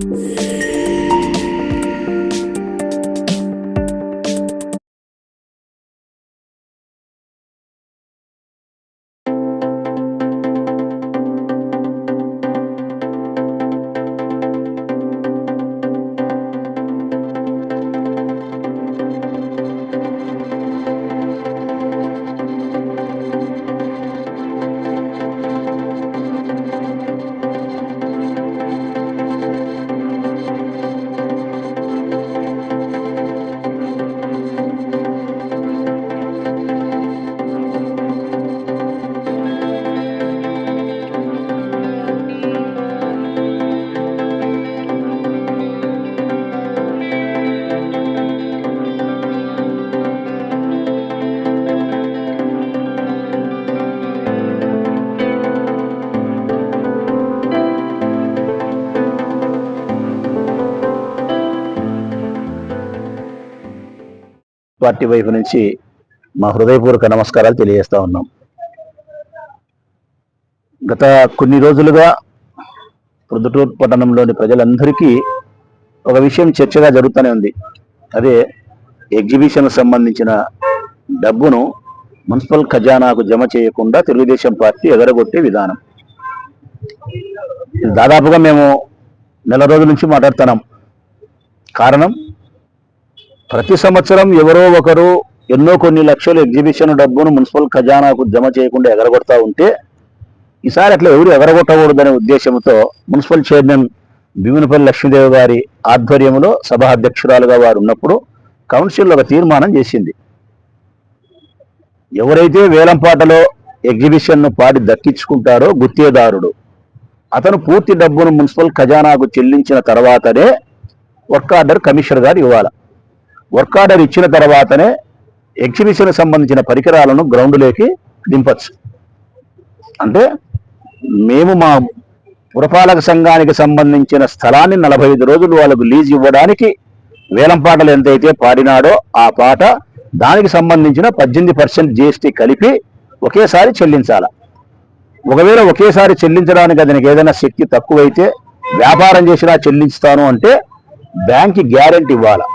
Yeah. Party వైపు నుంచి మా హృదయపూర్వక నమస్కారాలు తెలియజేస్తా ఉన్నాం. గత కొన్ని రోజులుగా ప్రొద్దుటూరు పట్టణంలోని ప్రజలందరికీ ఒక విషయం చర్చగా జరుగుతూనే ఉంది. అదే ఎగ్జిబిషన్ సంబంధించిన డబ్బును మున్సిపల్ ఖజానాకు జమ చేయకుండా తెలుగుదేశం పార్టీ ఎగరగొట్టే విధానం. దాదాపుగా మేము నెల రోజుల నుంచి మాట్లాడుతున్నాం. కారణం ప్రతి సంవత్సరం ఎవరో ఒకరు ఎన్నో కొన్ని లక్షలు ఎగ్జిబిషన్ డబ్బును మున్సిపల్ ఖజానాకు జమ చేయకుండా ఎగరగొడతా ఉంటే ఈసారి అట్లా ఎవరు ఎగరగొట్టకూడదనే ఉద్దేశంతో మున్సిపల్ చైర్మన్ భీమునిపల్లి లక్ష్మీదేవి గారి ఆధ్వర్యంలో సభా అధ్యక్షురాలుగా వారు ఉన్నప్పుడు కౌన్సిల్ ఒక తీర్మానం చేసింది. ఎవరైతే వేలంపాటలో ఎగ్జిబిషన్ను పాడి దక్కించుకుంటారో గుత్తేదారుడు అతను పూర్తి డబ్బును మున్సిపల్ ఖజానాకు చెల్లించిన తర్వాతనే వర్క్ ఆర్డర్ కమిషనర్ గారు ఇవ్వాలి. వర్క్ ఆర్డర్ ఇచ్చిన తర్వాతనే ఎగ్జిబిషన్ సంబంధించిన పరికరాలను గ్రౌండ్లోకి దింపచ్చు. అంటే మేము మా పురపాలక సంఘానికి సంబంధించిన స్థలాన్ని నలభై ఐదు రోజులు వాళ్ళకు లీజ్ ఇవ్వడానికి వేలం పాటలు ఎంతైతే పాడినాడో ఆ పాట దానికి సంబంధించిన పద్దెనిమిది పర్సెంట్ జిఎస్టీ కలిపి ఒకేసారి చెల్లించాల. ఒకవేళ ఒకేసారి చెల్లించడానికి అతనికి ఏదైనా శక్తి తక్కువైతే వ్యాపారం చేసినా చెల్లిస్తాను అంటే బ్యాంక్కి గ్యారెంటీ ఇవ్వాలి.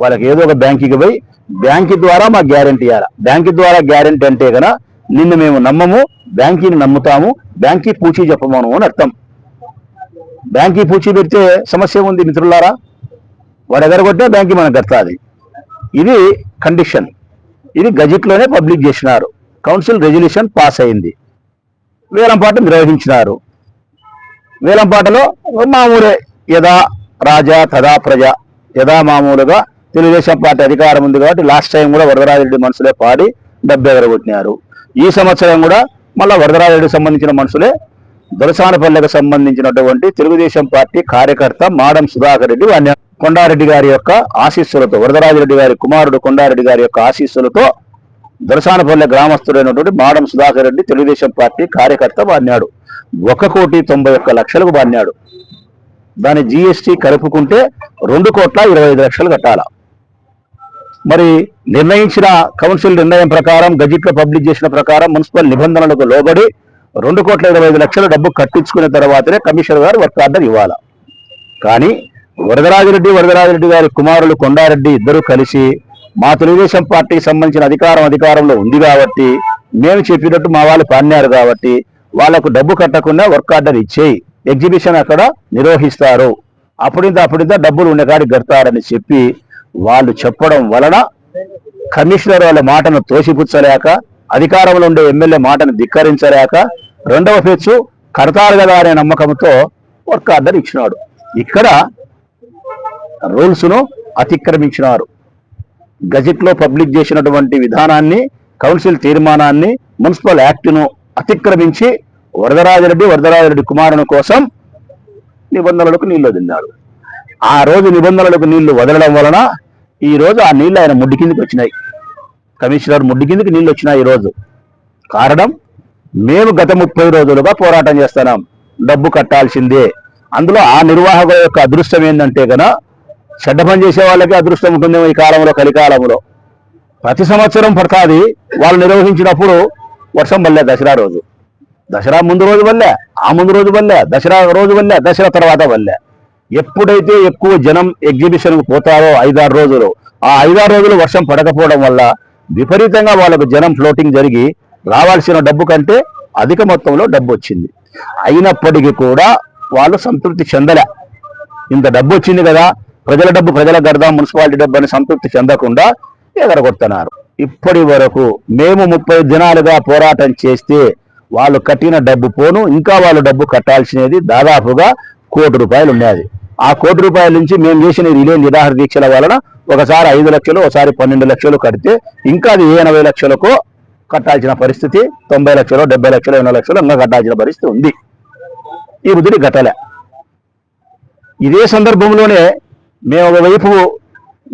వాళ్ళకి ఏదో ఒక బ్యాంకుకి పోయి బ్యాంకు ద్వారా మాకు గ్యారెంటీ ఇవ్వాలి బ్యాంకు ద్వారా గ్యారెంటీ అంటే కదా నిన్ను మేము నమ్మము బ్యాంకీని నమ్ముతాము బ్యాంకీ పూచీ చెప్పమను అని అర్థం. బ్యాంకీ పూచీ పెడితే సమస్య ఉంది మిత్రులారా? వాడు ఎగరగొట్టే బ్యాంకీ మనకు కడతాది. ఇది కండిషన్. ఇది గజెట్లోనే పబ్లిక్ చేసినారు. కౌన్సిల్ రెజల్యూషన్ పాస్ అయింది. వేలంపాట నిర్వహించినారు. వేలంపాటలో మామూలే యథా రాజా తదా ప్రజ యథా మామూలుగా తెలుగుదేశం పార్టీ అధికారం ఉంది కాబట్టి లాస్ట్ టైం కూడా వరదరాజరెడ్డి మనుషులే పాడి డబ్బు ఎగరగొట్టినారు. ఈ సంవత్సరం కూడా మళ్ళా వరదరాజరెడ్డికి సంబంధించిన మనుషులే దొరసానపల్లెకు సంబంధించినటువంటి తెలుగుదేశం పార్టీ కార్యకర్త మాడం సుధాకర్ రెడ్డి వారిని కొండారెడ్డి గారి యొక్క ఆశీస్సులతో వరదరాజరెడ్డి గారి కుమారుడు కొండారెడ్డి గారి యొక్క ఆశీస్సులతో దొరసానపల్లె గ్రామస్తుడైనటువంటి మాడం సుధాకర్ రెడ్డి తెలుగుదేశం పార్టీ కార్యకర్త బాన్నాడు ఒక కోటి తొంభై ఒక్క లక్షలకు బాన్నాడు దాని జిఎస్టి కలుపుకుంటే రెండు కోట్ల ఇరవై ఐదు లక్షలు కట్టాలా? మరి నిర్ణయించిన కౌన్సిల్ నిర్ణయం ప్రకారం గజెట్లో పబ్లిక్ చేసిన ప్రకారం మున్సిపల్ నిబంధనలకు లోబడి రెండు కోట్ల ఇరవై ఐదు లక్షల డబ్బు కట్టించుకున్న తర్వాతనే కమిషనర్ గారు వర్క్ ఆర్డర్ ఇవ్వాలి? కానీ వరదరాజిరెడ్డి వరదరాజిరెడ్డి గారి కుమారులు కొండారెడ్డి ఇద్దరు కలిసి మా తెలుగుదేశం పార్టీకి సంబంధించిన అధికారం అధికారంలో ఉంది కాబట్టి మేము చెప్పినట్టు మా వాళ్ళు పాడినారు కాబట్టి వాళ్ళకు డబ్బు కట్టకుండా వర్క్ ఆర్డర్ ఇచ్చేయి. ఎగ్జిబిషన్ అక్కడ నిర్వహిస్తారు. అప్పుడింత అప్పుడింత డబ్బులు ఉండే కాడికి కడతారని చెప్పి వాళ్ళు చెప్పడం వలన కమిషనర్ వాళ్ళ మాటను తోసిపుచ్చలేక అధికారంలో ఉండే ఎమ్మెల్యే మాటను ధిక్కరించలేక రెండవ ఫెచ్చు కడతారు కదా అనే నమ్మకంతో వర్క్ ఆర్డర్ ఇచ్చినాడు. ఇక్కడ రూల్స్ను అతిక్రమించినారు. గజెట్లో పబ్లిక్ చేసినటువంటి విధానాన్ని కౌన్సిల్ తీర్మానాన్ని మున్సిపల్ యాక్ట్ను అతిక్రమించి వరదరాజరెడ్డి వరదరాజరెడ్డి కుమారుని కోసం నిబంధనలకు నీళ్ళు వదిలినాడు ఆ రోజు నిబంధనలకు నీళ్ళు వదలడం వలన ఈ రోజు ఆ నీళ్ళు ఆయన ముడ్డి కిందికి వచ్చినాయి. కమిషనర్ ముడ్డి కిందకి నీళ్ళు వచ్చినాయి ఈ రోజు. కారణం మేము గత ముప్పై రోజులుగా పోరాటం చేస్తున్నాం. డబ్బు కట్టాల్సిందే. అందులో ఆ నిర్వాహకుల యొక్క అదృష్టం ఏంటంటే కనుక చెడ్డ పని చేసే వాళ్ళకి అదృష్టం ఉంటుందేమో ఈ కాలంలో కలికాలంలో. ప్రతి సంవత్సరం పడతాది వాళ్ళు నిర్వహించినప్పుడు వర్షం వల్లే దసరా రోజు. దసరా ముందు రోజు వల్లే ఆ ముందు రోజు వల్లే దసరా రోజు వల్లే దసరా తర్వాత వల్లే ఎప్పుడైతే ఎక్కువ జనం ఎగ్జిబిషన్ పోతారో ఐదారు రోజులు ఆ ఐదారు రోజులు వర్షం పడకపోవడం వల్ల విపరీతంగా వాళ్ళకు జనం ఫ్లోటింగ్ జరిగి రావాల్సిన డబ్బు కంటే అధిక మొత్తంలో డబ్బు వచ్చింది. అయినప్పటికీ కూడా వాళ్ళు సంతృప్తి చెందలే. ఇంత డబ్బు వచ్చింది కదా ప్రజల డబ్బు ప్రజల గడదాం మున్సిపాలిటీ డబ్బు అని సంతృప్తి చెందకుండా ఎగరగొడుతున్నారు. ఇప్పటి వరకు మేము ముప్పై దినాలుగా పోరాటం చేస్తే వాళ్ళు కట్టిన డబ్బు పోను ఇంకా వాళ్ళు డబ్బు కట్టాల్సినది దాదాపుగా కోటి రూపాయలు ఉండేది ఆ కోటి రూపాయల నుంచి మేము చేసిన రిలే నిరాహార దీక్షల వలన ఒకసారి ఐదు లక్షలు ఒకసారి పన్నెండు లక్షలు కడితే ఇంకా అది ఎనభై లక్షలకు కట్టాల్సిన పరిస్థితి తొంభై లక్షలు డెబ్బై లక్షలు ఎనభై లక్షలు ఇంకా కట్టాల్సిన పరిస్థితి ఉంది. ఈ బుద్ధుడి గట్టలే ఇదే సందర్భంలోనే మేము ఒకవైపు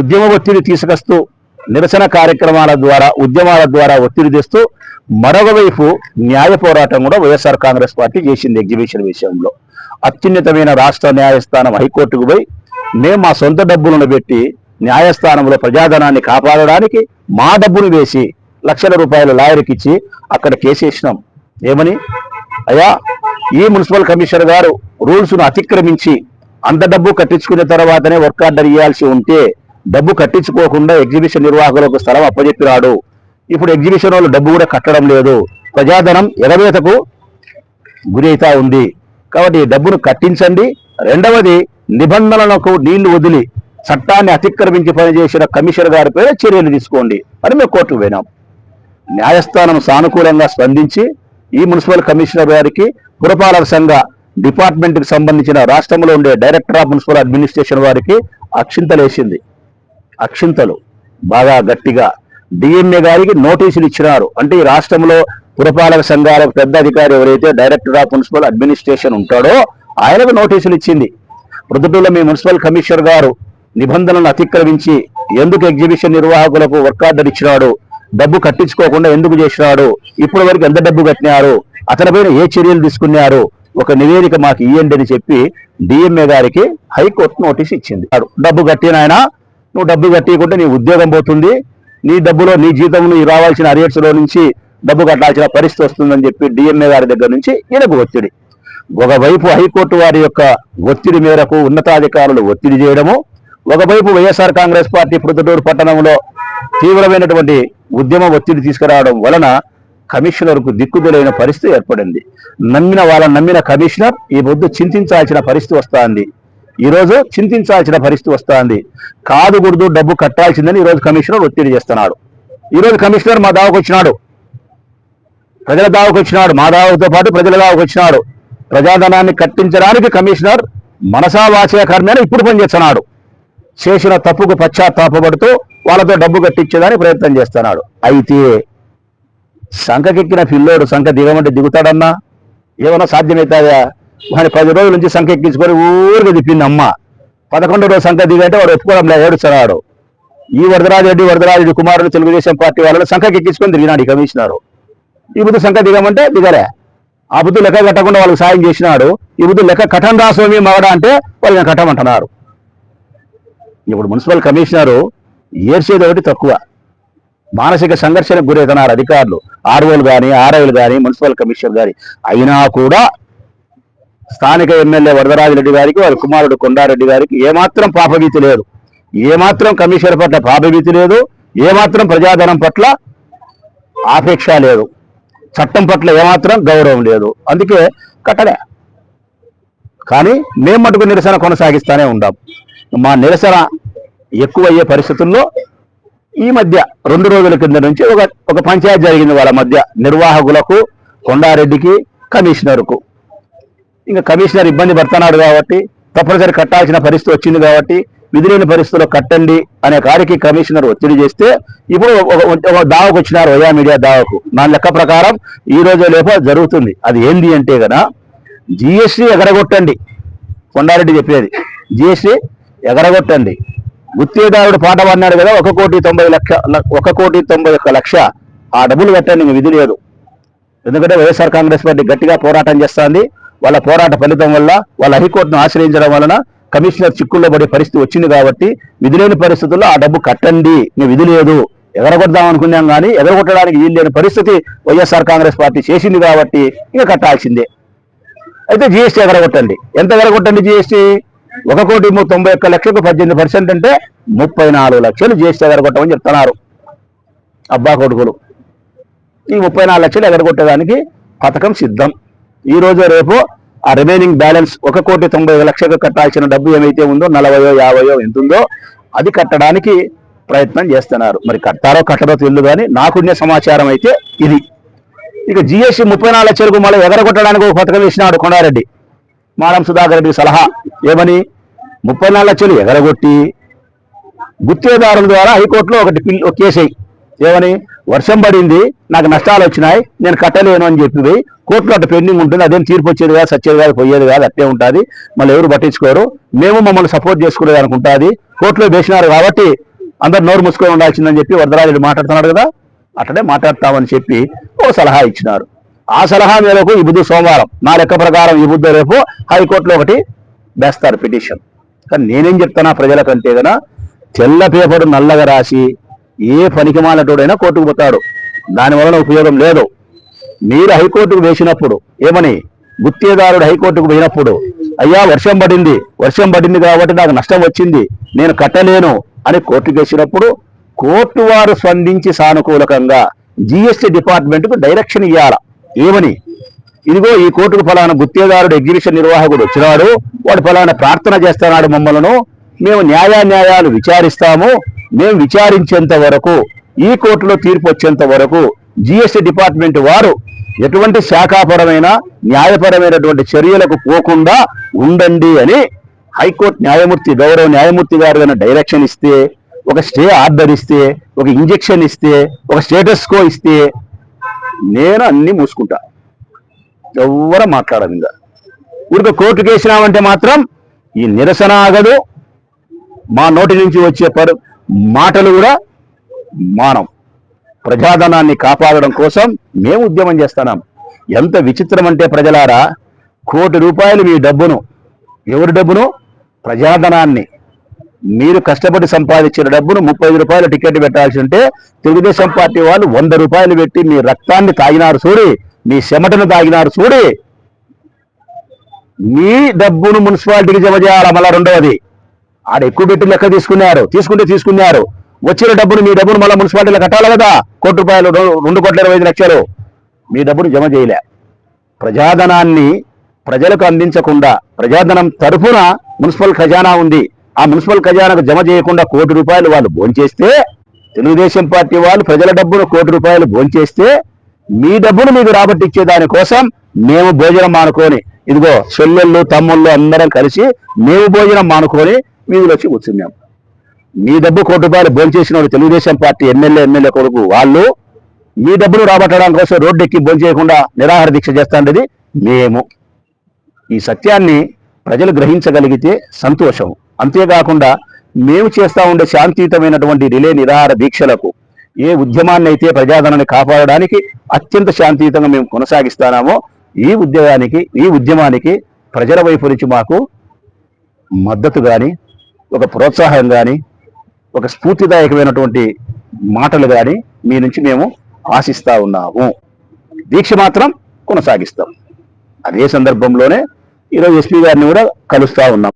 ఉద్యమ ఒత్తిడి తీసుకొస్తూ నిరసన కార్యక్రమాల ద్వారా ఉద్యమాల ద్వారా ఒత్తిడి తెస్తూ మరొక వైపు న్యాయ పోరాటం కూడా వైఎస్ఆర్ కాంగ్రెస్ పార్టీ చేసింది ఎగ్జిబిషన్ విషయంలో. అత్యున్నతమైన రాష్ట్ర న్యాయస్థానం హైకోర్టుకు పోయి మేము మా సొంత డబ్బులను పెట్టి న్యాయస్థానంలో ప్రజాధనాన్ని కాపాడడానికి మా డబ్బును వేసి లక్షల రూపాయల లాయర్కి ఇచ్చి అక్కడ కేసు వేసినాం. ఏమని? అయ్యా ఈ మున్సిపల్ కమిషనర్ గారు రూల్స్ను అతిక్రమించి అంత డబ్బు కట్టించుకున్న తర్వాతనే వర్క్ ఆర్డర్ ఇవ్వాల్సి ఉంటే డబ్బు కట్టించుకోకుండా ఎగ్జిబిషన్ నిర్వాహకులకు స్థలం అప్పజెప్పినాడు. ఇప్పుడు ఎగ్జిబిషన్ వాళ్ళు డబ్బు కూడా కట్టడం లేదు. ప్రజాధనం ఎగవేతకు గురైతా ఉంది. కాబట్టి డబ్బును కట్టించండి. రెండవది నిబంధనలకు నీళ్ళు వదిలి చట్టాన్ని అతిక్రమించి పనిచేసిన కమిషనర్ గారి పేరు చర్యలు తీసుకోండి. అని మేము కోర్టుకు పోయినాం. న్యాయస్థానం సానుకూలంగా స్పందించి ఈ మున్సిపల్ కమిషనర్ గారికి పురపాలక సంఘ డిపార్ట్మెంట్కి సంబంధించిన రాష్ట్రంలో ఉండే డైరెక్టర్ ఆఫ్ మున్సిపల్ అడ్మినిస్ట్రేషన్ వారికి అక్షింతలేసింది అక్షింతలు. బాగా గట్టిగా. డిఎంఏ గారికి నోటీసులు ఇచ్చినారు. అంటే ఈ రాష్ట్రంలో పురపాలక సంఘాల పెద్ద అధికారి ఎవరైతే డైరెక్టర్ ఆఫ్ మున్సిపల్ అడ్మినిస్ట్రేషన్ ఉంటాడో ఆయనకు నోటీసులు ఇచ్చింది. ప్రొద్దుటూరులో మీ మున్సిపల్ కమిషనర్ గారు నిబంధనలను అతిక్రమించి ఎందుకు ఎగ్జిబిషన్ నిర్వాహకులకు వర్క్ ఆర్డర్ ఇచ్చినాడు డబ్బు కట్టించుకోకుండా ఎందుకు చేసినాడు ఇప్పటి వరకు ఎంత డబ్బు కట్టినారు అతనిపైన ఏ చర్యలు తీసుకున్నారు ఒక నివేదిక మాకు ఇవ్వండి అని చెప్పి డిఎంఏ గారికి హైకోర్టు నోటీస్ ఇచ్చింది. డబ్బు కట్టిన ఆయన నువ్వు డబ్బు కట్టియకుంటే నీ ఉద్యోగం పోతుంది నీ డబ్బులో నీ జీతం నీ రావాల్సిన అరియట్స్లో నుంచి డబ్బు కట్టాల్సిన పరిస్థితి వస్తుందని చెప్పి డిఎంఏ గారి దగ్గర నుంచి ఈయనకు ఒత్తిడి. ఒకవైపు హైకోర్టు వారి యొక్క ఒత్తిడి మేరకు ఉన్నతాధికారులు ఒత్తిడి చేయడము ఒకవైపు వైఎస్ఆర్ కాంగ్రెస్ పార్టీ ప్రొద్దుటూరు పట్టణంలో తీవ్రమైనటువంటి ఉద్యమ ఒత్తిడి తీసుకురావడం వలన కమిషనర్కు దిక్కుదలైన పరిస్థితి ఏర్పడింది. నమ్మిన వాళ్ళ నమ్మిన కమిషనర్ ఈ పొద్దు చింతించాల్సిన పరిస్థితి వస్తుంది. ఈరోజు చింతించాల్సిన పరిస్థితి వస్తుంది. కాదు గుర్దు డబ్బు కట్టాల్సిందని ఈరోజు కమిషనర్ ఒత్తిడి చేస్తున్నాడు. ఈరోజు కమిషనర్ మా దావకు వచ్చినాడు ప్రజల దావకు వచ్చినాడు మా దావతో పాటు ప్రజల దావకు వచ్చినాడు. ప్రజాధనాన్ని కట్టించడానికి కమిషనర్ మనసా వాచయ కర్మేన ఇప్పుడు పనిచేస్తున్నాడు. చేసిన తప్పుకు పశ్చాత్తాపడుతూ వాళ్ళతో డబ్బు కట్టించేదానికి ప్రయత్నం చేస్తున్నాడు. అయితే సంఖకెక్కిన పిల్లోడు సంఖ దిగమంటే దిగుతాడన్నా? ఏమన్నా సాధ్యమవుతుందా వాడిని పది రోజుల నుంచి సంఖ ఎక్కించుకొని ఊరికి తిప్పింది అమ్మ. పదకొండు రోజు సంఖ దిగంటే వాడు ఒప్పుకోవడం లేదు ఏడుస్తున్నాడు. ఈ వరదరాజరెడ్డి వరదరాజరెడ్డి కుమారుడు తెలుగుదేశం పార్టీ వాళ్ళని సంఖకి ఎక్కించుకొని తిరిగినాడు ఈ కమిషనరు. ఈ బుద్ధి సంఖ్య దిగమంటే దిగలే. ఆ బుద్ధి లెక్క కట్టకుండా వాళ్ళకి సాయం చేసినాడు. ఈ బుద్ధి లెక్క కఠం రాస్వామి మగడ అంటే వాళ్ళు కట్టమంటున్నారు ఇప్పుడు మున్సిపల్ కమిషనరు ఏర్చేది ఒకటి తక్కువ. మానసిక సంఘర్షణకు గురవుతున్నారు అధికారులు. ఆర్ఓలు కానీ ఆర్ఐలు కానీ మున్సిపల్ కమిషనర్ కానీ అయినా కూడా స్థానిక ఎమ్మెల్యే వరదరాజిరెడ్డి గారికి వారి కుమారుడు కొండారెడ్డి గారికి ఏమాత్రం పాపభీతి లేదు. ఏమాత్రం కమిషనర్ పట్ల పాపభీతి లేదు. ఏమాత్రం ప్రజాధనం పట్ల ఆపేక్ష లేదు. చట్టం పట్ల ఏమాత్రం గౌరవం లేదు. అందుకే కట్టడే కానీ మేము మటుకు నిరసన కొనసాగిస్తానే ఉండాం. మా నిరసన ఎక్కువయ్యే పరిస్థితుల్లో ఈ మధ్య రెండు రోజుల కింద నుంచి ఒక ఒక పంచాయతీ జరిగింది వాళ్ళ మధ్య నిర్వాహకులకు కొండారెడ్డికి కమిషనర్కు. ఇంకా కమిషనర్ ఇబ్బంది పడుతున్నాడు కాబట్టి తప్పనిసరి కట్టాల్సిన పరిస్థితి వచ్చింది కాబట్టి విధి పరిస్థితుల్లో కట్టండి అనే కారికి కమిషనర్ ఒత్తిడి చేస్తే ఇప్పుడు ఒక- దావకు వచ్చినారు ఒయా మీడియా దావకు. నా లెక్క ప్రకారం ఈ రోజు లేప జరుగుతుంది. అది ఏంది అంటే కదా జిఎస్టీ ఎగరగొట్టండి. కొండారెడ్డి చెప్పేది. జిఎస్టీ ఎగరగొట్టండి. గుత్తేదారుడు పాట పడినాడు కదా ఒక కోటి తొంభై లక్ష ఒక కోటి తొంభై ఒక్క లక్ష. ఆ డబ్బులు కట్టండి ఇంక విధి లేదు. ఎందుకంటే వైఎస్ఆర్ కాంగ్రెస్ పార్టీ గట్టిగా పోరాటం చేస్తుంది. వాళ్ళ పోరాట ఫలితం వల్ల వాళ్ళ హైకోర్టును ఆశ్రయించడం వలన కమిషనర్ చిక్కుల్లో పడే పరిస్థితి వచ్చింది కాబట్టి విధి లేని పరిస్థితుల్లో ఆ డబ్బు కట్టండి నీ విధి లేదు. ఎగరగొడదాం అనుకున్నాం కానీ ఎగరగొట్టడానికి వీలు లేని పరిస్థితి వైఎస్ఆర్ కాంగ్రెస్ పార్టీ చేసింది కాబట్టి ఇక కట్టాల్సిందే. అయితే జిఎస్టీ ఎగరగొట్టండి. ఎంత ఎగరగొట్టండి జిఎస్టీ ఒక కోటి ము- తొంభై ఒక్క లక్షలకు పద్దెనిమిది పర్సెంట్ అంటే ముప్పై నాలుగు లక్షలు జిఎస్టీ ఎగరగొట్టమని చెప్తున్నారు. అబ్బా కొడుకులు. ఈ ముప్పై నాలుగు లక్షలు ఎగరగొట్టడానికి పథకం సిద్ధం. ఈ రోజు రేపు ఆ రిమైనింగ్ బ్యాలెన్స్ ఒక కోటి తొంభై ఐదు లక్షలకు కట్టాల్సిన డబ్బు ఏమైతే ఉందో నలభయో యాభయో ఎంత ఉందో అది కట్టడానికి ప్రయత్నం చేస్తున్నారు. మరి కట్టారో కట్టరో తెలియదు కానీ నాకున్న సమాచారం అయితే ఇది. ఇక జిఎస్టీ ముప్పై నాలుగు చెరుకు మళ్ళీ ఎగరగొట్టడానికి ఒక పథకం వేసినాడు కొండారెడ్డి. మారం సుధాకర్ రెడ్డి సలహా. ఏమని? ముప్పై నాలుగు లక్షలు ఎగరగొట్టి గుత్తేదారుల ద్వారా హైకోర్టులో ఒకటి పిల్ కేసు ఏమని? వర్షం పడింది నాకు నష్టాలు వచ్చినాయి నేను కట్టలేను అని చెప్పింది కోర్టులో అటు పెండింగ్ ఉంటుంది అదేం తీర్పు వచ్చేది కాదు సచ్చేది కాదు పోయేది కాదు అట్టే ఉంటుంది. మళ్ళీ ఎవరు పట్టించుకోరు. మేము మమ్మల్ని సపోర్ట్ చేసుకునేది అనుకుంటుంది కోర్టులో వేసినారు కాబట్టి అందరు నోరు మూసుకొని ఉండాల్సిందని చెప్పి వరదరాజుడు మాట్లాడుతున్నాడు కదా అట్లనే మాట్లాడతామని చెప్పి ఓ సలహా ఇచ్చినారు. ఆ సలహా మేరకు ఈ బుద్ధి సోమవారం నా లెక్క ప్రకారం ఈ బుద్ధ రేపు హైకోర్టులో ఒకటి వేస్తారు పిటిషన్. కానీ నేనేం చెప్తానా ప్రజలకంటే గన తెల్ల పేపర్ నల్లగా రాసి ఏ పనికి మాలటోడైనా కోర్టుకు పోతాడు? దాని వలన ఉపయోగం లేదు. మీరు హైకోర్టుకు వేసినప్పుడు ఏమని? గుత్తేదారుడు హైకోర్టుకు పోయినప్పుడు అయ్యా వర్షం పడింది వర్షం పడింది కాబట్టి నాకు నష్టం వచ్చింది నేను కట్టలేను అని కోర్టుకు వేసినప్పుడు కోర్టు వారు స్పందించి సానుకూలకంగా జిఎస్టి డిపార్ట్మెంట్కు డైరెక్షన్ ఇవ్వాల ఏమని? ఇదిగో ఈ కోర్టుకు ఫలానా గుత్తేదారుడు ఎగ్జిబిషన్ నిర్వాహకుడు వచ్చినాడు వాడు ఫలానా ప్రార్థన చేస్తున్నాడు మమ్మలను మేము న్యాయాన్యాయాలు విచారిస్తాము. మేము విచారించేంత వరకు ఈ కోర్టులో తీర్పు వచ్చేంత వరకు జిఎస్టి డిపార్ట్మెంట్ వారు ఎటువంటి శాఖాపరమైన న్యాయపరమైనటువంటి చర్యలకు పోకుండా ఉండండి అని హైకోర్టు న్యాయమూర్తి గౌరవ న్యాయమూర్తి గారు డైరెక్షన్ ఇస్తే ఒక స్టే ఆర్డర్ ఇస్తే ఒక ఇంజెక్షన్ ఇస్తే ఒక స్టేటస్ కో ఇస్తే నేను అన్ని మూసుకుంటా. ఎవ్వరం మాట్లాడదు ఇంకా కోర్టు కోర్టుకు వేసినామంటే మాత్రం ఈ నిరసన ఆగదు. మా నోటి నుంచి వచ్చే పరు మాటలు కూడా మానం ప్రజాధనాన్ని కాపాడడం కోసం మేము ఉద్యమం చేస్తున్నాం. ఎంత విచిత్రం అంటే ప్రజలారా కోటి రూపాయలు మీ డబ్బును ఎవరి డబ్బును? ప్రజాధనాన్ని. మీరు కష్టపడి సంపాదించిన డబ్బును ముప్పై ఐదు రూపాయల టికెట్ పెట్టాల్సి ఉంటే తెలుగుదేశం పార్టీ వాళ్ళు వంద రూపాయలు పెట్టి మీ రక్తాన్ని తాగినారు చూడి మీ చెమటను తాగినారు చూడి. మీ డబ్బును మున్సిపాలిటీకి జమ చేయాలి మళ్ళా రెండవది? ఆడ ఎక్కువ పెట్టి లెక్క తీసుకున్నారు. తీసుకుంటే తీసుకున్నారు. వచ్చిన డబ్బును మీ డబ్బును మళ్ళీ మున్సిపాలిటీలో కట్టాలి కదా. కోటి రూపాయలు రెండు కోట్ల ఇరవై ఐదు లక్షలు. మీ డబ్బును జమ చేయలే. ప్రజాధనాన్ని ప్రజలకు అందించకుండా ప్రజాధనం తరఫున మున్సిపల్ ఖజానా ఉంది. ఆ మున్సిపల్ ఖజానాకు జమ చేయకుండా కోటి రూపాయలు వాళ్ళు భోంచేస్తే తెలుగుదేశం పార్టీ వాళ్ళు ప్రజల డబ్బును కోటి రూపాయలు భోంచేస్తే మీ డబ్బును మీకు రాబట్టిచ్చే దానికోసం మేము భోజనం మానుకొని ఇదిగో చెల్లెళ్ళు తమ్ముళ్ళు అందరం కలిసి మేము భోజనం మానుకొని వీధిలో వచ్చి కూర్చున్నాం. మీ డబ్బు కోటి రూపాయలు భోంచేసిన వాడు తెలుగుదేశం పార్టీ ఎమ్మెల్యే ఎమ్మెల్యే కొడుకు వాళ్ళు మీ డబ్బులు రాబట్టడం కోసం రోడ్డు ఎక్కి భోంచేయకుండా నిరాహార దీక్ష చేస్తాండేది మేము. ఈ సత్యాన్ని ప్రజలు గ్రహించగలిగితే సంతోషం. అంతేకాకుండా మేము చేస్తా ఉండే శాంతియుతమైనటువంటి రిలే నిరాహార దీక్షలకు ఏ ఉద్యమాన్ని అయితే ప్రజాధనాన్ని కాపాడడానికి అత్యంత శాంతియుతంగా మేము కొనసాగిస్తానామో ఈ ఉద్యమానికి ఈ ఉద్యమానికి ప్రజల వైపు నుంచి మాకు మద్దతు కానీ ఒక ప్రోత్సాహం కానీ ఒక స్ఫూర్తిదాయకమైనటువంటి మాటలు కానీ మీ నుంచి మేము ఆశిస్తా ఉన్నాము. దీక్ష మాత్రం కొనసాగిస్తాం. అదే సందర్భంలోనే ఈరోజు ఎస్పీ గారిని కూడా కలుస్తా ఉన్నాం.